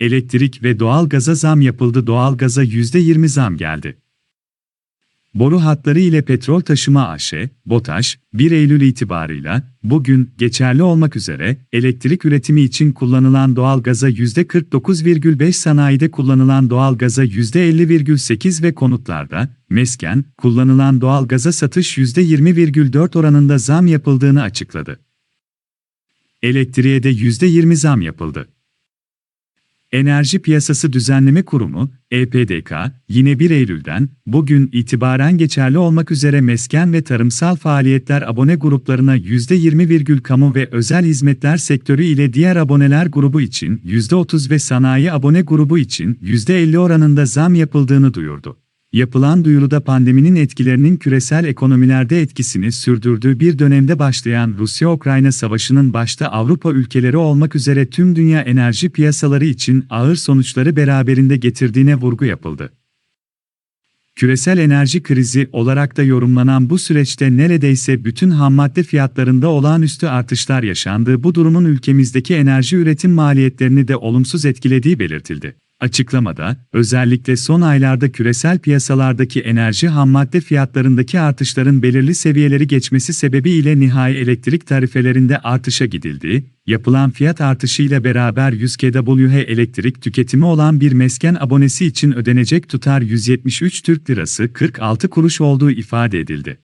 Elektrik ve doğalgaza zam yapıldı. Doğalgaza %20 zam geldi. Boru hatları ile petrol taşıma AŞ, BOTAŞ, 1 Eylül itibarıyla, bugün, geçerli olmak üzere, elektrik üretimi için kullanılan doğalgaza %49,5 sanayide kullanılan doğalgaza %50,8 ve konutlarda, mesken, kullanılan doğalgaza satış %20,4 oranında zam yapıldığını açıkladı. Elektriğe de %20 zam yapıldı. Enerji Piyasası Düzenleme Kurumu, EPDK, yine 1 Eylül'den, bugün itibaren geçerli olmak üzere mesken ve tarımsal faaliyetler abone gruplarına %20, kamu ve özel hizmetler sektörü ile diğer aboneler grubu için %30 ve sanayi abone grubu için %50 oranında zam yapıldığını duyurdu. Yapılan duyuruda pandeminin etkilerinin küresel ekonomilerde etkisini sürdürdüğü bir dönemde başlayan Rusya-Ukrayna savaşının başta Avrupa ülkeleri olmak üzere tüm dünya enerji piyasaları için ağır sonuçları beraberinde getirdiğine vurgu yapıldı. Küresel enerji krizi olarak da yorumlanan bu süreçte neredeyse bütün hammadde fiyatlarında olağanüstü artışlar yaşandığı bu durumun ülkemizdeki enerji üretim maliyetlerini de olumsuz etkilediği belirtildi. Açıklamada, özellikle son aylarda küresel piyasalardaki enerji hammadde fiyatlarındaki artışların belirli seviyeleri geçmesi sebebiyle nihai elektrik tarifelerinde artışa gidildiği, yapılan fiyat artışıyla beraber 100 kWh elektrik tüketimi olan bir mesken abonesi için ödenecek tutar 173 Türk Lirası 46 kuruş olduğu ifade edildi.